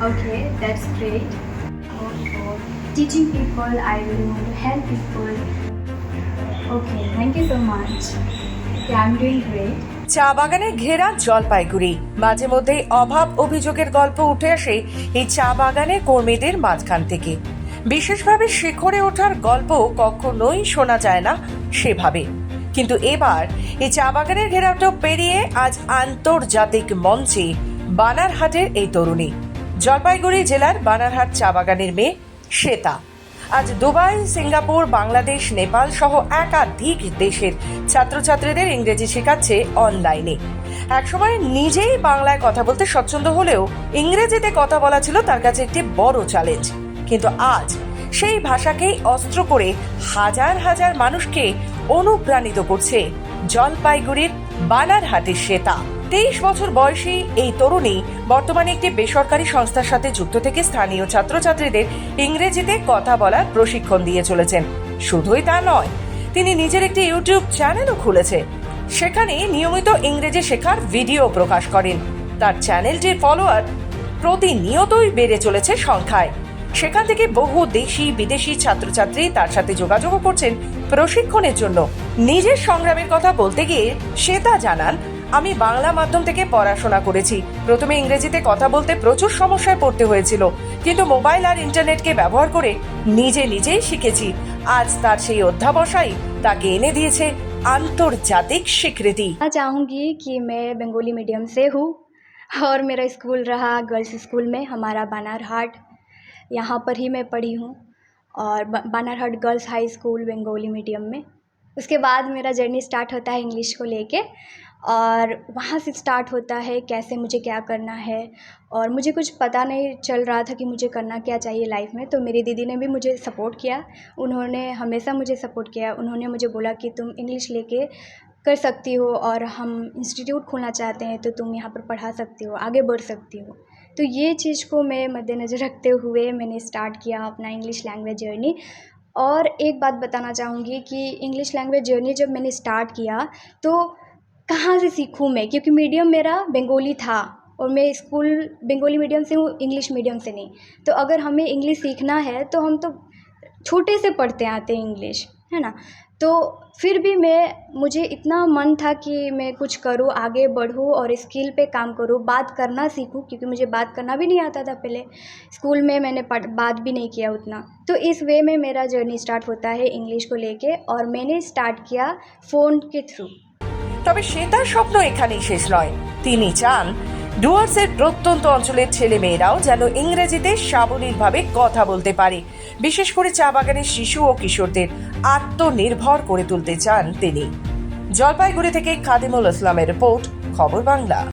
Okay, that's great. Teaching people, I will want to help people. Okay, thank you so much. Yeah, I'm doing great. চা বাগানে ঘেরা জলপাইগুড়ি মাঝে মধ্যে অভাব অভিযোগের গল্প উঠে আসে এই চা বাগানের কর্মীদের মাঝখান থেকে বিশেষভাবে শিখরে ওঠার গল্প কখনোই শোনা যায় না সেভাবে কিন্তু এবার এই চা বাগানের ঘেরাওটা পেরিয়ে আজ আন্তর্জাতিক মঞ্চে বানারহাটের এই তরুণী জলপাইগুড়ি জেলার বানারহাট চা বাগানের মেয়ে শ্বেতা। আজ দুবাই, সিঙ্গাপুর, বাংলাদেশ, নেপাল সহ একাধিক দেশের ছাত্রছাত্রীদের ইংরেজি শেখাচ্ছে অনলাইনে। একসময় নিজেই বাংলায় কথা বলতে স্বচ্ছন্দ হলেও ইংরেজিতে কথা বলা ছিল তার কাছে একটি বড় চ্যালেঞ্জ কিন্তু আজ সেই ভাষাকেই অস্ত্র করে হাজার হাজার মানুষকে অনুপ্রাণিত করছে জলপাইগুড়ির বানারহাটের শ্বেতা। তেইশ বছর বয়সী এই তরুণী বর্তমানে একটি বেসরকারি সংস্থার সাথে যুক্ত থেকে স্থানীয় ছাত্রছাত্রীদের ইংরেজিতে কথা বলার প্রশিক্ষণ দিয়ে চলেছেন। শুধুই তা নয়, তিনি নিজের একটি ইউটিউব চ্যানেলও খুলেছে সেখানে নিয়মিত ইংরেজি শেখার ভিডিও প্রকাশ করেন। তার চ্যানেলটির ফলোয়ার প্রতিনিয়তই বেড়ে চলেছে সংখ্যায়। সেখান থেকে বহু দেশি, বিদেশি ছাত্রছাত্রী তার সাথে যোগাযোগও করছেন প্রশিক্ষণের জন্য। নিজের সংগ্রামের কথা বলতে গিয়ে শ্বেতা জানান আমি বাংলা মাধ্যম থেকে পড়াশোনা করেছি প্রথমে ইংরেজিতে কথা বলতে প্রচুর সমস্যায় পড়তে হয়েছিল কিন্তু মোবাইল আর ইন্টারনেটকে ব্যবহার করে নিজে নিজেই শিখেছি আজ তার সেই অধ্যাবসায় তাকে এনে দিয়েছে আন্তর্জাতিক স্বীকৃতি कहना चाहूँगी कि मैं बंगाली मीडियम से हूँ और मेरा स्कूल रहा गर्ल्स स्कूल में हमारा बानारहाट यहाँ पर ही मैं पढ़ी हूँ और ब- Banarhat girls high school Bengali medium में उसके बाद मेरा जर्नी स्टार्ट होता है इंग्लिश को लेके और वहाँ से स्टार्ट होता है कैसे मुझे क्या करना है और मुझे कुछ पता नहीं चल रहा था कि मुझे करना क्या चाहिए लाइफ में तो मेरी दीदी ने भी मुझे सपोर्ट किया। उन्होंने हमेशा मुझे सपोर्ट किया। उन्होंने मुझे बोला कि तुम इंग्लिश लेके कर सकती हो और हम इंस्टीट्यूट खोलना चाहते हैं तो तुम यहाँ पर पढ़ा सकती हो, आगे बढ़ सकती हो। तो ये चीज़ को मैं मद्देनज़र रखते हुए मैंने स्टार्ट किया अपना इंग्लिश लैंग्वेज जर्नी और एक बात बताना चाहूँगी कि इंग्लिश लैंग्वेज जर्नी जब मैंने स्टार्ट किया तो कहाँ से सीखूँ मैं? क्योंकि मीडियम मेरा बंगाली था और मैं स्कूल बंगाली मीडियम से हूँ इंग्लिश मीडियम से नहीं। तो अगर हमें इंग्लिश सीखना है तो हम तो छोटे से पढ़ते आते हैं इंग्लिश है ना? तो फिर भी मैं, मुझे इतना मन था कि मैं कुछ करूँ, आगे बढ़ूँ और स्किल पे काम करूँ, बात करना सीखूँ, क्योंकि मुझे बात करना भी नहीं आता था पहले। स्कूल में मैंने बात भी नहीं किया उतना। तो इस वे में मेरा जर्नी स्टार्ट होता है इंग्लिश को लेके और मैंने स्टार्ट किया फ़ोन के थ्रू তবে সে তার স্বপ্ন এখানেই শেষ নয়। তিনি চান, ডুয়ার্সের প্রত্যন্ত অঞ্চলের ছেলে মেয়েরাও যেন ইংরেজিতে সাবলীলভাবে কথা বলতে পারে। বিশেষ করে চা বাগানের শিশু ও কিশোরদের আত্মনির্ভর করে তুলতে চান তিনি। জলপাইগুড়ি থেকে খাদিমুল ইসলামের রিপোর্ট, খবর বাংলা।